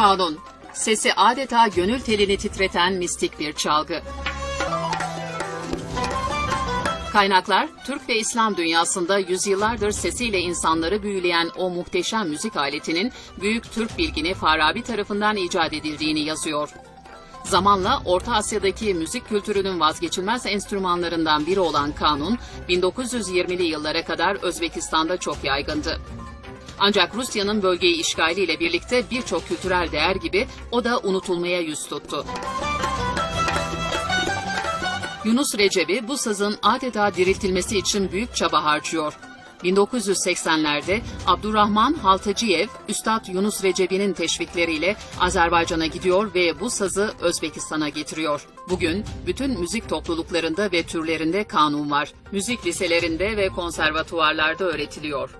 Kanun. Sesi adeta gönül telini titreten mistik bir çalgı. Kaynaklar, Türk ve İslam dünyasında yüzyıllardır sesiyle insanları büyüleyen o muhteşem müzik aletinin büyük Türk bilgini Farabi tarafından icat edildiğini yazıyor. Zamanla Orta Asya'daki müzik kültürünün vazgeçilmez enstrümanlarından biri olan kanun, 1920'li yıllara kadar Özbekistan'da çok yaygındı. Ancak Rusya'nın bölgeyi işgaliyle birlikte birçok kültürel değer gibi o da unutulmaya yüz tuttu. Yunus Recep'i bu sazın adeta diriltilmesi için büyük çaba harcıyor. 1980'lerde Abdurrahman Haltacıyev, Üstad Yunus Recep'i'nin teşvikleriyle Azerbaycan'a gidiyor ve bu sazı Özbekistan'a getiriyor. Bugün bütün müzik topluluklarında ve türlerinde kanun var. Müzik liselerinde ve konservatuvarlarda öğretiliyor.